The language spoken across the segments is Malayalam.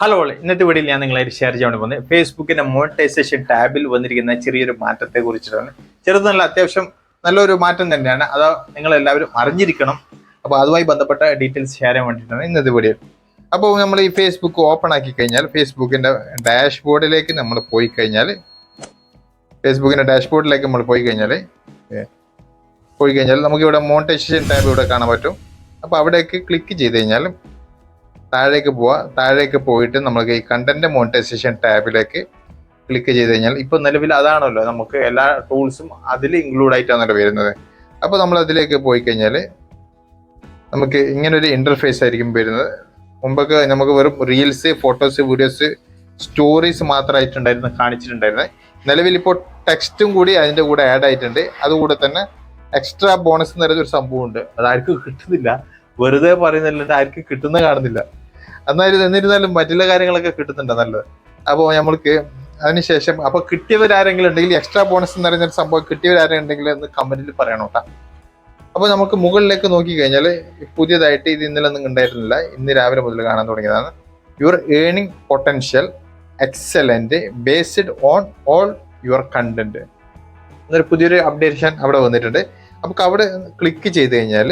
ഹലോ ഇന്നത്തെ വീഡിയോയിൽ ഞാൻ നിങ്ങളെ ഷെയർ ചെയ്യാൻ പോകുന്നത് ഫേസ്ബുക്കിന്റെ മോണിറ്റൈസേഷൻ ടാബിൽ വന്നിരിക്കുന്ന ചെറിയൊരു മാറ്റത്തെ കുറിച്ചിട്ടാണ്. ചെറുതല്ല അത്യാവശ്യം നല്ലൊരു മാറ്റം തന്നെയാണ്. അത് നിങ്ങൾ എല്ലാവരും അറിഞ്ഞിരിക്കണം. അപ്പോൾ അതുമായി ബന്ധപ്പെട്ട ഡീറ്റെയിൽസ് ഷെയർ ചെയ്യാൻ വേണ്ടിയിട്ടാണ് ഇന്നത്തെ വീഡിയോ അപ്പോൾ നമ്മൾ ഈ ഫേസ്ബുക്ക് ഓപ്പൺ ആക്കി കഴിഞ്ഞാൽ ഫേസ്ബുക്കിന്റെ ഡാഷ്ബോർഡിലേക്ക് നമ്മൾ പോയി കഴിഞ്ഞാൽ ഫേസ്ബുക്കിന്റെ ഡാഷ്ബോർഡിലേക്ക് നമ്മൾ പോയി കഴിഞ്ഞാൽ പോയി കഴിഞ്ഞാൽ നമുക്കിവിടെ മോണിറ്റൈസേഷൻ ടാബ് ഇവിടെ കാണാൻ പറ്റും. അപ്പോൾ അവിടേക്ക് ക്ലിക്ക് ചെയ്ത് കഴിഞ്ഞാൽ താഴേക്ക് പോവുക താഴേക്ക് പോയിട്ട് നമുക്ക് ഈ കണ്ടന്റ് മോണിറ്റൈസേഷൻ ടാബിലേക്ക് ക്ലിക്ക് ചെയ്ത് കഴിഞ്ഞാൽ ഇപ്പൊ നിലവിൽ അതാണല്ലോ നമുക്ക് എല്ലാ ടൂൾസും അതിൽ ഇൻക്ലൂഡ് ആയിട്ടാണല്ലോ വരുന്നത്. അപ്പോൾ നമ്മൾ അതിലേക്ക് പോയി കഴിഞ്ഞാൽ നമുക്ക് ഇങ്ങനെ ഒരു ഇന്റർഫേസ് ആയിരിക്കും വരുന്നത്. മുമ്പൊക്കെ നമുക്ക് വെറും റീൽസ് ഫോട്ടോസ് വീഡിയോസ് സ്റ്റോറീസ് മാത്രമായിട്ടുണ്ടായിരുന്നു കാണിച്ചിട്ടുണ്ടായിരുന്നത്. നിലവിൽ ഇപ്പോൾ ടെക്സ്റ്റും കൂടി അതിന്റെ കൂടെ ആഡ് ആയിട്ടുണ്ട്. അതുകൂടെ തന്നെ എക്സ്ട്രാ ബോണസ് എന്ന് പറയുന്ന ഒരു സംഭവം ഉണ്ട് അത് ആർക്കും കിട്ടുന്നില്ല. വെറുതെ പറയുന്നില്ല ആർക്കും കിട്ടുന്ന കാണുന്നില്ല. എന്നാലും എന്നിരുന്നാലും മറ്റുള്ള കാര്യങ്ങളൊക്കെ കിട്ടുന്നുണ്ട് നല്ലത്. അപ്പോൾ നമ്മൾക്ക് അതിനുശേഷം അപ്പോൾ കിട്ടിയവരാരെങ്കിലും ഉണ്ടെങ്കിൽ എക്സ്ട്രാ ബോണസ് എന്ന് പറയുന്ന ഒരു സംഭവം കിട്ടിയവരാരെങ്കിലും ഉണ്ടെങ്കിൽ എന്ന് കമന്റിൽ പറയണം കേട്ടോ അപ്പോൾ നമുക്ക് മുകളിലേക്ക് നോക്കി കഴിഞ്ഞാൽ പുതിയതായിട്ട് ഇത് ഇന്നലെ ഒന്നും ഉണ്ടായിരുന്നില്ല. ഇന്ന് രാവിലെ മുതൽ കാണാൻ തുടങ്ങിയതാണ്. Your earning potential excellent based on all your content എന്നൊരു പുതിയൊരു അപ്ഡേഷൻ അവിടെ വന്നിട്ടുണ്ട്. നമുക്ക് അവിടെ ക്ലിക്ക് ചെയ്ത് കഴിഞ്ഞാൽ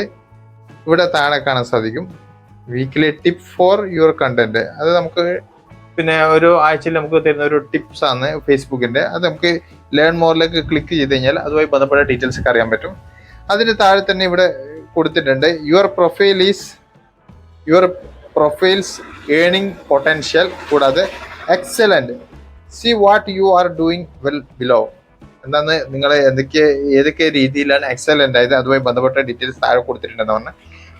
ഇവിടെ താഴെ കാണാൻ സാധിക്കും. Weekly tip for your content അത് നമുക്ക് പിന്നെ ഒരു ആഴ്ചയിൽ നമുക്ക് തരുന്ന ഒരു ടിപ്സ് ആണ് ഫേസ്ബുക്കിന്റെ അത് നമുക്ക് ലേൺ മോറിലേക്ക് ക്ലിക്ക് ചെയ്ത് കഴിഞ്ഞാൽ അതുമായി ബന്ധപ്പെട്ട ഡീറ്റെയിൽസ് ഒക്കെ അറിയാൻ പറ്റും. അതിന് താഴെ തന്നെ ഇവിടെ കൊടുത്തിട്ടുണ്ട് your profile is your profiles earning potential കൂടാതെ excellent see what you are doing well below എന്താണ് നിങ്ങൾ എന്തൊക്കെ ഏതൊക്കെ രീതിയിലാണ് എക്സലന്റ് ആയത് അതുമായി ബന്ധപ്പെട്ട ഡീറ്റെയിൽസ് താഴെ കൊടുത്തിട്ടുണ്ടെന്ന് പറഞ്ഞാൽ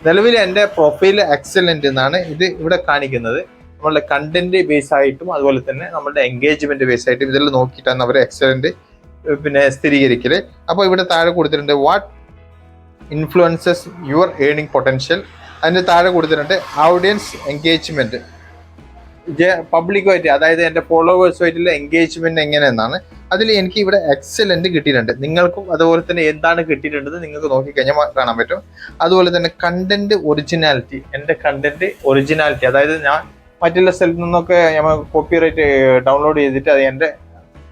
നിലവിൽ എന്റെ പ്രൊഫൈൽ എക്സലന്റ് എന്നാണ് ഇത് ഇവിടെ കാണിക്കുന്നത്. നമ്മളുടെ കണ്ടന്റ് ബേസ് ആയിട്ടും അതുപോലെ തന്നെ നമ്മളുടെ എൻഗേജ്മെന്റ് ബേസ് ആയിട്ടും ഇതെല്ലാം നോക്കിയിട്ടാണ് അവർ എക്സലന്റ് പിന്നെ സ്ഥിരീകരിക്കൽ അപ്പോൾ ഇവിടെ താഴെ കൊടുത്തിട്ടുണ്ട് what influences your earning potential അതിന്റെ താഴെ കൊടുത്തിട്ടുണ്ട് ഓഡിയൻസ് എൻഗേജ്മെന്റ് പബ്ലിക്കുമായിട്ട് അതായത് എന്റെ ഫോളോവേഴ്സുമായിട്ടുള്ള എൻഗേജ്മെന്റ് എങ്ങനെയെന്നാണ്. അതിൽ എനിക്ക് ഇവിടെ എക്സലന്റ് കിട്ടിയിട്ടുണ്ട്. നിങ്ങൾക്കും അതുപോലെ തന്നെ എന്താണ് കിട്ടിയിട്ടുണ്ടെന്ന് നിങ്ങൾക്ക് നോക്കിക്കഴിഞ്ഞാൽ കാണാൻ പറ്റും. അതുപോലെ തന്നെ കണ്ടന്റ് ഒറിജിനാലിറ്റി എന്റെ കണ്ടന്റ് ഒറിജിനാലിറ്റി അതായത് ഞാൻ മറ്റുള്ള സ്ഥലത്തു നിന്നൊക്കെ നമ്മൾ കോപ്പിറൈറ്റ് ഡൗൺലോഡ് ചെയ്തിട്ട് അത് എന്റെ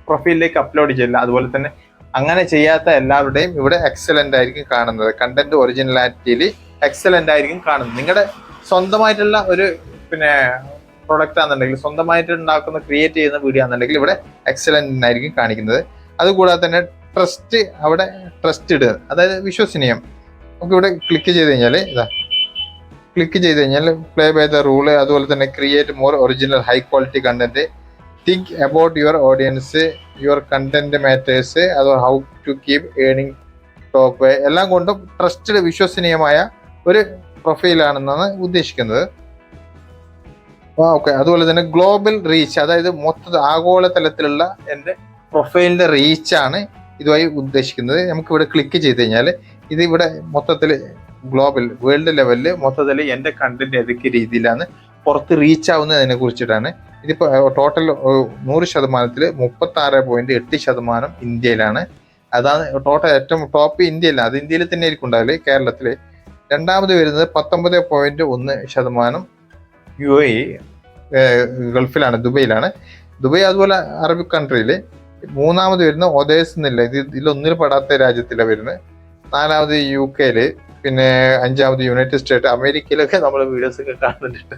പ്രൊഫൈലിലേക്ക് അപ്ലോഡ് ചെയ്യില്ല അതുപോലെ തന്നെ അങ്ങനെ ചെയ്യാത്ത എല്ലാവരുടെയും ഇവിടെ എക്സലന്റ് ആയിരിക്കും കാണുന്നത്. കണ്ടന്റ് ഒറിജിനാലിറ്റിയിൽ എക്സലന്റ് ആയിരിക്കും കാണുന്നത്. നിങ്ങളുടെ സ്വന്തമായിട്ടുള്ള ഒരു പിന്നെ പ്രൊഡക്റ്റ് ആണെന്നുണ്ടെങ്കിൽ സ്വന്തമായിട്ട് ഉണ്ടാക്കുന്ന ക്രിയേറ്റ് ചെയ്യുന്ന വീഡിയോ ആണെന്നുണ്ടെങ്കിൽ ഇവിടെ എക്സലന്റ് ആയിരിക്കും കാണിക്കുന്നത്. അതുകൂടാതെ തന്നെ ട്രസ്റ്റ് അവിടെ ട്രസ്റ്റ് ഇടുക. അതായത് വിശ്വസനീയം. നമുക്ക് ഇവിടെ ക്ലിക്ക് ചെയ്ത് കഴിഞ്ഞാൽ ഇതാ ക്ലിക്ക് ചെയ്ത് കഴിഞ്ഞാൽ പ്ലേ ബൈ ദ റൂൾ അതുപോലെ തന്നെ create more original high quality content think about your audience your content matters അത് how to keep earning top എല്ലാം കൊണ്ടും ട്രസ്റ്റഡ് വിശ്വസനീയമായ ഒരു പ്രൊഫൈലാണെന്നാണ് ഉദ്ദേശിക്കുന്നത്. ഓക്കെ അതുപോലെ തന്നെ ഗ്ലോബൽ റീച്ച് അതായത് മൊത്ത ആഗോളതലത്തിലുള്ള എന്റെ പ്രൊഫൈലിന്റെ റീച്ചാണ് ഇതുമായി ഉദ്ദേശിക്കുന്നത്. നമുക്ക് ഇവിടെ ക്ലിക്ക് ചെയ്ത് കഴിഞ്ഞാൽ ഇത് ഇവിടെ മൊത്തത്തിൽ ഗ്ലോബൽ വേൾഡ് ലെവലിൽ മൊത്തത്തിൽ എന്റെ കണ്ടന്റ് ഏതൊക്കെ രീതിയിലാണ് പുറത്ത് റീച്ച് ആവുന്നതിനെ കുറിച്ചിട്ടാണ്. ഇതിപ്പോൾ ടോട്ടൽ നൂറ് ശതമാനത്തിൽ മുപ്പത്തി ആറ് പോയിന്റ് എട്ട് ശതമാനം ഇന്ത്യയിലാണ്. അതാണ് ടോട്ടൽ ഏറ്റവും ടോപ്പ് ഇന്ത്യയിലാണ് അത് ഇന്ത്യയിൽ തന്നെ ആയിരിക്കും ഉണ്ടാവില്ല കേരളത്തിൽ രണ്ടാമത് വരുന്നത് പത്തൊമ്പത് പോയിന്റ് ഒന്ന് ശതമാനം യു എ ഗൾഫിലാണ് ദുബൈയിലാണ്. ദുബൈ അതുപോലെ അറബിക് കൺട്രിയിൽ മൂന്നാമത് വരുന്ന ഒതേസ് എന്നില്ല. ഇത് ഇതിലൊന്നിൽ പെടാത്ത രാജ്യത്തിലാണ് വരുന്നത്. നാലാമത് യു കെയിൽ പിന്നെ അഞ്ചാമത് യുണൈറ്റഡ് സ്റ്റേറ്റ് അമേരിക്കയിലൊക്കെ നമ്മൾ വീഡിയോസ് ഒക്കെ കാണുന്നുണ്ട്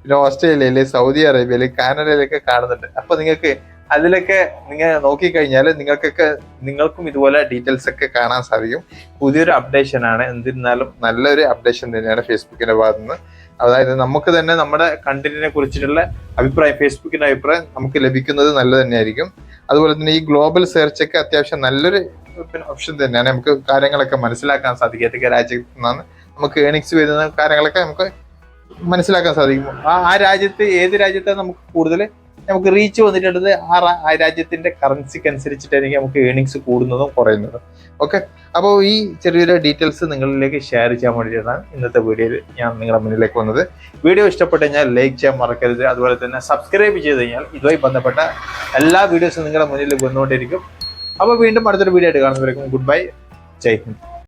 പിന്നെ ഓസ്ട്രേലിയയിൽ സൗദി അറേബ്യയിൽ കാനഡയിലൊക്കെ കാണുന്നുണ്ട്. അപ്പൊ നിങ്ങൾക്ക് അതിലൊക്കെ നിങ്ങൾ നോക്കിക്കഴിഞ്ഞാൽ നിങ്ങൾക്കൊക്കെ നിങ്ങൾക്കും ഇതുപോലെ ഡീറ്റെയിൽസ് ഒക്കെ കാണാൻ സാധിക്കും. പുതിയൊരു അപ്ഡേഷൻ ആണ് എന്നിരുന്നാലും നല്ലൊരു അപ്ഡേഷൻ തന്നെയാണ് ഫേസ്ബുക്കിന്റെ ഭാഗത്ത് നിന്ന് അതായത് നമുക്ക് തന്നെ നമ്മുടെ കണ്ടന്റിനെ കുറിച്ചിട്ടുള്ള അഭിപ്രായം ഫേസ്ബുക്കിന്റെ അഭിപ്രായം നമുക്ക് ലഭിക്കുന്നത് നല്ലത് തന്നെയായിരിക്കും. അതുപോലെ തന്നെ ഈ ഗ്ലോബൽ സെർച്ച് ഒക്കെ അത്യാവശ്യം നല്ലൊരു ഓപ്ഷൻ തന്നെയാണ്. നമുക്ക് കാര്യങ്ങളൊക്കെ മനസ്സിലാക്കാൻ സാധിക്കും. ഏതൊക്കെ രാജ്യത്തു നിന്നാണ് നമുക്ക് ഏണിങ്സ് വരുന്ന കാര്യങ്ങളൊക്കെ നമുക്ക് മനസ്സിലാക്കാൻ സാധിക്കും. ആ ആ രാജ്യത്ത് ഏത് രാജ്യത്താണ് നമുക്ക് കൂടുതൽ നമുക്ക് റീച്ച് വന്നിട്ടുള്ളത് ആ ആ രാജ്യത്തിന്റെ കറൻസിക്ക് അനുസരിച്ചിട്ടായിരിക്കും നമുക്ക് ഏണിങ്സ് കൂടുന്നതും കുറയുന്നതും. ഓക്കെ അപ്പോൾ ഈ ചെറിയ ഡീറ്റെയിൽസ് നിങ്ങളിലേക്ക് ഷെയർ ചെയ്യാൻ വേണ്ടിയിട്ടാണ് ഇന്നത്തെ വീഡിയോയിൽ ഞാൻ നിങ്ങളുടെ മുന്നിലേക്ക് വന്നത്. വീഡിയോ ഇഷ്ടപ്പെട്ട് കഴിഞ്ഞാൽ ലൈക്ക് ചെയ്യാൻ മറക്കരുത്. അതുപോലെ തന്നെ സബ്സ്ക്രൈബ് ചെയ്ത് കഴിഞ്ഞാൽ ഇതുമായി ബന്ധപ്പെട്ട എല്ലാ വീഡിയോസും നിങ്ങളുടെ മുന്നിൽ വന്നുകൊണ്ടിരിക്കും അപ്പോൾ വീണ്ടും അടുത്തൊരു വീഡിയോ ആയിട്ട് കാണുന്നവരേക്കും ഗുഡ് ബൈ ജയ് ഹിന്ദ്.